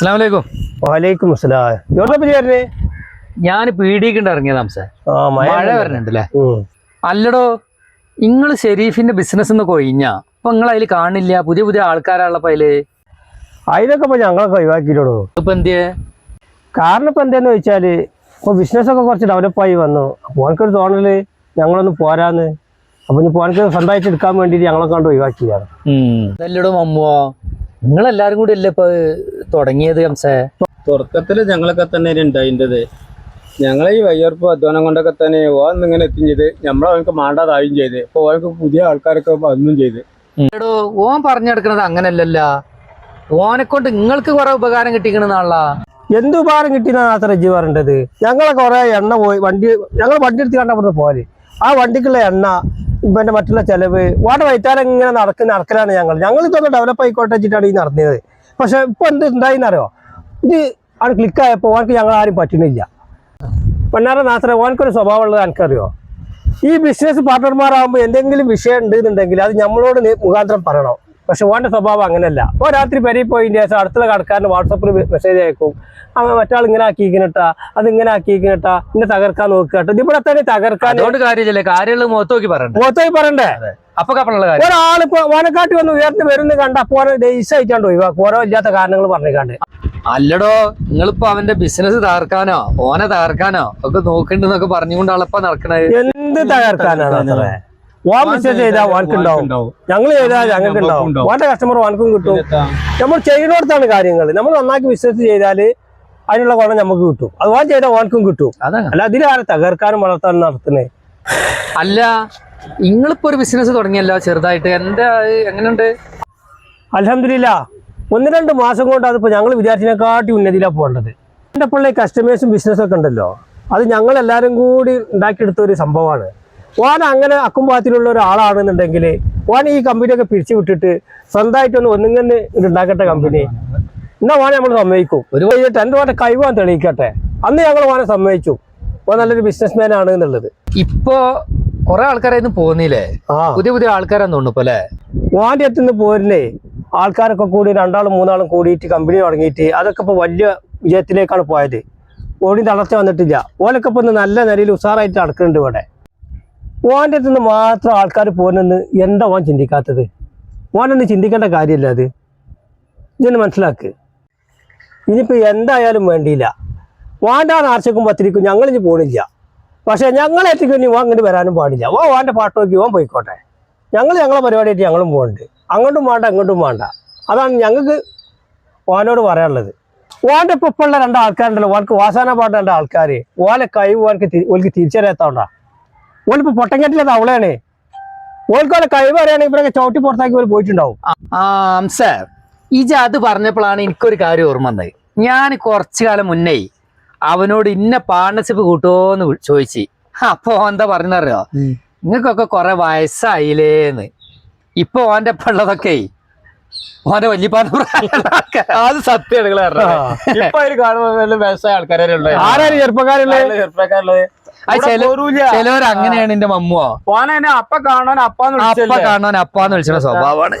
അസ്സലാമലൈക്കും. വാലേക്കും അസ്സലാം എവിടെ പരിചാരനെ ഞാൻ പീടിയിട്ടുണ്ട് ഇറങ്ങിയതാ സാർ മഴ മഴ വരണുണ്ട് അല്ലേ ഉം. അല്ലടോ നിങ്ങൾ ഷെരീഫിന്റെ ബിസിനസ് എന്ന് കൊഴിഞ്ഞ അപ്പൊ നിങ്ങൾ അതിൽ കാണില്ല. പുതിയ പുതിയ ആൾക്കാരാണല്ലോ അതിൽ അതിനൊക്കെ ഇപ്പൊ ഞങ്ങളൊക്കെ ഒഴിവാക്കിയിട്ടോ ഇപ്പൊ എന്തിയെ? കാരണം ഇപ്പൊ എന്താന്ന് വെച്ചാൽ ഇപ്പൊ ബിസിനസ് ഒക്കെ കുറച്ച് ഡെവലപ്പായി വന്നു. അപ്പൊ എനിക്കൊരു തോന്നൽ ഞങ്ങളൊന്ന് പോരാന്ന്. അപ്പൊ ഇനി ഓനക്ക് സ്വന്തമായിട്ട് എടുക്കാൻ വേണ്ടിയിട്ട് ഞങ്ങളെ കണ്ട് ഒഴിവാക്കിയാണ് നിങ്ങളെല്ലാരും മമ്മുവോ. കൂടി അല്ലേ ഇപ്പൊ തുടങ്ങിയത് ഹംസേ തുടക്കത്തിൽ ഞങ്ങളൊക്കെ തന്നെ ഉണ്ടായിട്ടത് ഞങ്ങളെ ഈ വയ്യർപ്പ് അധ്വാനം കൊണ്ടൊക്കെ തന്നെ ഓൻ ഇങ്ങനെ എത്തും ചെയ്ത്. നമ്മളവർക്ക് മാണ്ടാതായും ചെയ്ത്. ഇപ്പൊ ഓനക്ക് പുതിയ ആൾക്കാരൊക്കെ വന്നും ചെയ്ത്. എടോ ഓൻ പറഞ്ഞെടുക്കണത് അങ്ങനല്ലല്ല. ഓനെ കൊണ്ട് നിങ്ങൾക്ക് കുറെ ഉപകാരം കിട്ടിക്കണെന്നാണല്ലോ എന്ത് ഉപകാരം കിട്ടിയെന്നാണ് അത്ര റജ്ജി പറഞ്ഞത് ഞങ്ങളെ കുറെ എണ്ണ പോയി വണ്ടി ഞങ്ങൾ വണ്ടി എടുത്ത് കണ്ടപ്പോൾ പോലെ ആ വണ്ടിക്കുള്ള എണ്ണ പിന്നെ മറ്റുള്ള ചെലവ് വാട വൈറ്റാരം ഇങ്ങനെ നടക്കുന്ന നടക്കലാണ് ഞങ്ങൾ ഞങ്ങൾ ഇതൊന്ന് ഡെവലപ്പ് ആയിക്കോട്ടെ വെച്ചിട്ടാണ് ഈ നടന്നത്. പക്ഷെ ഇപ്പൊ എന്ത് ഉണ്ടായിന്നറിയോ ഇത് അവിടെ ക്ലിക്കായപ്പോ ഓനക്ക് ഞങ്ങൾ ആരും പറ്റുന്നില്ല പൊന്നാറ നാസറെ ഓനക്കൊരു സ്വഭാവമുള്ളത് എനിക്കറിയോ ഈ ബിസിനസ് പാർട്ട്ണർമാരാകുമ്പോൾ എന്തെങ്കിലും വിഷയം ഉണ്ട് എന്നുണ്ടെങ്കിൽ അത് നമ്മളോട് മുഖാന്തരം പറയണം. പക്ഷെ ഓന്റെ സ്വഭാവം അങ്ങനെയല്ല. ഓ രാത്രി പെരയിൽ പോയതിന്റെ ശേഷം അടുത്തുള്ള കടക്കാരന് വാട്സപ്പിൽ മെസ്സേജ് അയക്കും. അങ്ങനെ മറ്റാൾ ഇങ്ങനെ ആക്കിയിരിക്കണട്ടാ അത് ഇങ്ങനെ ആക്കിയിരിക്കണട്ടാ ഇന്നെ തകർക്കാൻ നോക്കുക ഇവിടെ തന്നെ തകർക്കാൻ കാര്യമില്ല കാര്യങ്ങൾ മുഖത്തോക്കി പറയണ്ട? മുഖത്തായി പറയണ്ടേ? അപ്പൊ കപ്പലുള്ള കാര്യം. ഒരാളിപ്പോ വനക്കാട്ടി വന്ന് ഉയർന്നു വരുന്ന കണ്ട അപ്പൊ ഓനെ ഡേയ്സായിട്ടാണ്ട് ഒഴിവാക്കും ഓരോ ഇല്ലാത്ത കാരണങ്ങൾ പറഞ്ഞിക്കാണ്ട്. അല്ലടോ നിങ്ങളിപ്പോ അവന്റെ ബിസിനസ് തകർക്കാനോ ഓനെ തകർക്കാനോ ഒക്കെ നോക്കണ്ടെന്നൊക്കെ പറഞ്ഞുകൊണ്ടാണ് ഇപ്പൊ നടക്കണത്? എന്ത് തകർക്കാനാണ് ഓൻ ബിസിനസ് ചെയ്താൽ ഓനക്കുണ്ടാവും ഞങ്ങൾ ചെയ്താൽ ഞങ്ങൾക്ക് ഉണ്ടാവും. ഓന്റെ കസ്റ്റമർ ഓനക്കും കിട്ടും. നമ്മൾ ചെയ്യുന്നിടത്താണ് കാര്യങ്ങൾ. നമ്മൾ നന്നാക്കി ബിസിനസ് ചെയ്താൽ അതിനുള്ള ഗുണം നമുക്ക് കിട്ടും. അത് ഓൻ ചെയ്താൽ ഓനക്കും കിട്ടും. അതാണ് അല്ല അതിലാരെ തകർക്കാനും വളർത്താനും നടത്തുന്നേ? അല്ല നിങ്ങളിപ്പോ ഒരു ബിസിനസ് തുടങ്ങിയല്ലോ ചെറുതായിട്ട്. എന്താ എങ്ങനെയുണ്ട്? അലഹമില്ല ഒന്ന് രണ്ട് മാസം കൊണ്ട് അതിപ്പോ ഞങ്ങൾ വിചാരിച്ചതിനെക്കാട്ടി ഉന്നതിയിലാണ് പോകേണ്ടത്. എന്റെ പിള്ളേ കസ്റ്റമേഴ്സും ബിസിനസ്സൊക്കെ ഉണ്ടല്ലോ. അത് ഞങ്ങൾ എല്ലാവരും കൂടി ഉണ്ടാക്കിയെടുത്ത ഒരു സംഭവമാണ്. ഓൻ അങ്ങനെ അക്കുംപാത്തിലുള്ള ഒരാളാണെന്നുണ്ടെങ്കിൽ ഓൻ ഈ കമ്പനിയൊക്കെ പിരിച്ചു വിട്ടിട്ട് സ്വന്തമായിട്ടൊന്ന് ഒന്നിങ്ങനെ ഉണ്ടാക്കട്ടെ കമ്പനി എന്നാ ഓനെ നമ്മൾ സമ്മതിക്കും. ഒരു കഴിഞ്ഞിട്ട് എന്റെ ഓന്റെ കഴിവാൻ തെളിയിക്കട്ടെ. അന്ന് ഞങ്ങൾ ഓനെ സമ്മതിച്ചു. ഓൻ നല്ലൊരു ബിസിനസ്മാൻ ആണ് എന്നുള്ളത്. ഇപ്പൊ കുറെ ആൾക്കാരായിരുന്നു പോകുന്നില്ലേ? പുതിയ പുതിയ ആൾക്കാരാന്ന് തോന്നുന്നു ഇപ്പൊ അല്ലേ? അടുത്തുനിന്ന് പോരില്ലേ ആൾക്കാരൊക്കെ കൂടി രണ്ടാളും മൂന്നാളും കൂടിയിട്ട് കമ്പനി തുടങ്ങിയിട്ട് അതൊക്കെ ഇപ്പൊ വലിയ വിജയത്തിലേക്കാണ് പോയത്. ഓടി തളർച്ച വന്നിട്ടില്ല. ഓലൊക്കെ ഇപ്പൊ നല്ല നിലയിൽ ഉഷാറായിട്ട് നടക്കുന്നുണ്ട് ഇവിടെ. ഓന്റെ മാത്രം ആൾക്കാർ പോരുന്നെന്ന് എന്താ ഓൻ ചിന്തിക്കാത്തത്? ഓനൊന്നും ചിന്തിക്കേണ്ട കാര്യമില്ല അത്. ഇതൊന്ന് മനസ്സിലാക്ക്. ഇനിയിപ്പോൾ എന്തായാലും വേണ്ടിയില്ല. ഓന്റെ ആർച്ചക്കും പത്തിരിക്കും ഞങ്ങളിനി പോണില്ല. പക്ഷേ ഞങ്ങളെത്തിക്കും ഇനി ഓൻ അങ്ങോട്ട് വരാനും പാടില്ല. ഓ ഓന്റെ പാട്ട് നോക്കി ഓൻ പോയിക്കോട്ടെ. ഞങ്ങൾ ഞങ്ങളെ പരിപാടിയായിട്ട് ഞങ്ങളും പോകുന്നുണ്ട് അങ്ങോട്ടും വേണ്ട ഇങ്ങോട്ടും വേണ്ട. അതാണ് ഞങ്ങൾക്ക് ഓനോട് പറയാനുള്ളത്. ഓന്റെ ഇപ്പം ഇപ്പം ഉള്ള രണ്ട് ആൾക്കാരുണ്ടല്ലോ. ഓനക്ക് വാസാന പാട്ട് രണ്ട് ആൾക്കാർ ഓലെ കഴിവ് തി- ഓൽക്ക് തിരിച്ചറിയാത്തോണ്ടാ. ഓലിപ്പോൾ പൊട്ടങ്കറ്റിലെ തവളയാണ് ഓൽക്ക് ഓലെ കഴിവ് അറിയാണെങ്കിൽ ഇവരൊക്കെ ചവിട്ടി പുറത്താക്കി ഓർ പോയിട്ടുണ്ടാവും. ഇജ അത് പറഞ്ഞപ്പോഴാണ് എനിക്കൊരു കാര്യം ഓർമ്മ വന്നത്. ഞാൻ കുറച്ചു കാലം മുന്നേ അവനോട് ഇന്ന പാർട്ണർഷിപ്പ് കൂട്ടുമോന്ന് ചോദിച്ചു. അപ്പൊ ഓൻ എന്താ പറഞ്ഞറിയോ നിങ്ങൾക്കൊക്കെ കുറെ വയസ്സായില്ലേന്ന്. ഇപ്പൊ ഓന്റെ ഉള്ളതൊക്കെ ഓന്റെ വല്യപ്പാന്ന് അത് സത്യമാണ് ഇപ്പൊ അതിൽ കാണുമ്പോൾ വ്യവസായ ആൾക്കാരെ ആരാണ് ചെറുപ്പക്കാരുള്ളത്? ചെറുപ്പക്കാരുള്ളത്? ചിലവർ അങ്ങനെയാണ് എന്റെ മമ്മുവോ? ഓനെ അപ്പ കാണാൻ അപ്പാന്ന് അപ്പ കാണാൻ അപ്പാന്ന് വിളിച്ച സ്വഭാവമാണ്.